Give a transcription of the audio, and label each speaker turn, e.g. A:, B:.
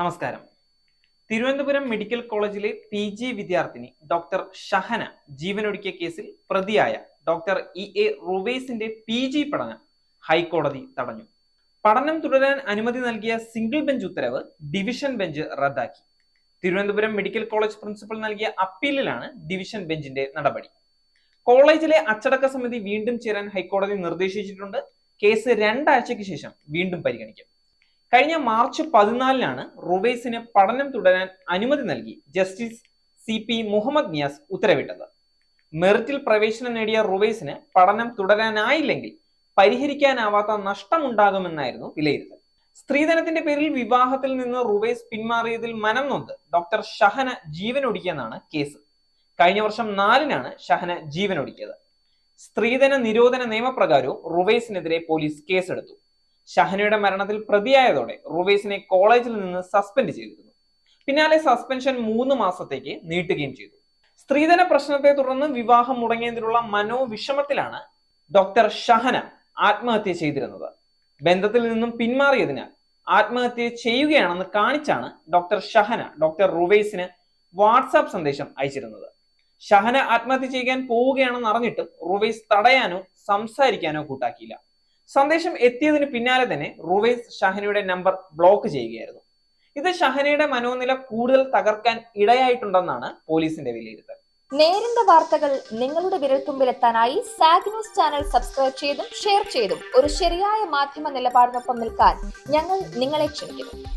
A: നമസ്കാരം. തിരുവനന്തപുരം മെഡിക്കൽ കോളേജിലെ P G വിദ്യാർത്ഥിനി ഡോക്ടർ ഷഹന ജീവനൊടുക്കിയ കേസിൽ പ്രതിയായ ഡോക്ടർ ഇ എ റുവേസിന്റെ പി ജി പഠനം ഹൈക്കോടതി തടഞ്ഞു. പഠനം തുടരാൻ അനുമതി നൽകിയ സിംഗിൾ ബെഞ്ച് ഉത്തരവ് ഡിവിഷൻ ബെഞ്ച് റദ്ദാക്കി. തിരുവനന്തപുരം മെഡിക്കൽ കോളേജ് പ്രിൻസിപ്പൽ നൽകിയ അപ്പീലിലാണ് ഡിവിഷൻ ബെഞ്ചിന്റെ നടപടി. കോളേജിലെ അച്ചടക്ക സമിതി വീണ്ടും ചേരാൻ ഹൈക്കോടതി നിർദ്ദേശിച്ചിട്ടുണ്ട്. കേസ് രണ്ടാഴ്ചയ്ക്ക് ശേഷം വീണ്ടും പരിഗണിക്കും. കഴിഞ്ഞ മാർച്ച് പതിനാലിനാണ് റുവൈസിന് പഠനം തുടരാൻ അനുമതി നൽകി justice C P Muhammad Niyas ഉത്തരവിട്ടത്. മെറിറ്റിൽ പ്രവേശനം നേടിയ റുവൈസിന് പഠനം തുടരാനായില്ലെങ്കിൽ പരിഹരിക്കാനാവാത്ത നഷ്ടമുണ്ടാകുമെന്നായിരുന്നു വിലയിരുത്തൽ. സ്ത്രീധനത്തിന്റെ പേരിൽ വിവാഹത്തിൽ നിന്ന് റുവൈസ് പിന്മാറിയതിൽ മനം നൊന്ത് ഡോക്ടർ ഷഹന ജീവനൊടുക്കിയെന്നാണ് കേസ്. കഴിഞ്ഞ വർഷം നാലിനാണ് ഷഹന ജീവനൊടുക്കിയത്. സ്ത്രീധന നിരോധന നിയമപ്രകാരവും റുവൈസിനെതിരെ പോലീസ് കേസെടുത്തു. ഷഹനയുടെ മരണത്തിൽ പ്രതിയായതോടെ റുവൈസിനെ കോളേജിൽ നിന്ന് സസ്പെൻഡ് ചെയ്തിരുന്നു. പിന്നാലെ സസ്പെൻഷൻ മൂന്ന് മാസത്തേക്ക് നീട്ടുകയും ചെയ്തു. സ്ത്രീധന പ്രശ്നത്തെ തുടർന്ന് വിവാഹം മുടങ്ങിയതിലുള്ള മനോവിഷമത്തിലാണ് ഡോക്ടർ ഷഹന ആത്മഹത്യ ചെയ്തിരുന്നത്. ബന്ധത്തിൽ നിന്നും പിന്മാറിയതിനാൽ ആത്മഹത്യ ചെയ്യുകയാണെന്ന് കാണിച്ചാണ് ഡോക്ടർ ഷഹന ഡോക്ടർ റുവൈസിന് വാട്സാപ്പ് സന്ദേശം അയച്ചിരുന്നത്. ഷഹന ആത്മഹത്യ ചെയ്യാൻ പോവുകയാണെന്ന് അറിഞ്ഞിട്ടും റുവൈസ് തടയാനോ സംസാരിക്കാനോ കൂട്ടാക്കിയില്ല. സന്ദേശം എത്തിയതിന് പിന്നാലെ തന്നെ റുവൈസ് ഷഹനയുടെ നമ്പർ ബ്ലോക്ക് ചെയ്യുകയായിരുന്നു. ഇത് ഷഹനയുടെ മനോനില കൂടുതൽ തകർക്കാൻ ഇടയായിട്ടുണ്ടെന്നാണ് പോലീസിന്റെ വിലയിരുത്തൽ.
B: നേരിന്റെ വാർത്തകൾ നിങ്ങളുടെ വിരൽത്തുമ്പിലെത്താനായി സാഗ് ന്യൂസ് ചാനൽ സബ്സ്ക്രൈബ് ചെയ്തും ഷെയർ ചെയ്തും ഒരു ശരിയായ മാധ്യമ നിലപാടിനൊപ്പം നിൽക്കാൻ ഞങ്ങൾ നിങ്ങളെ ക്ഷണിക്കുന്നു.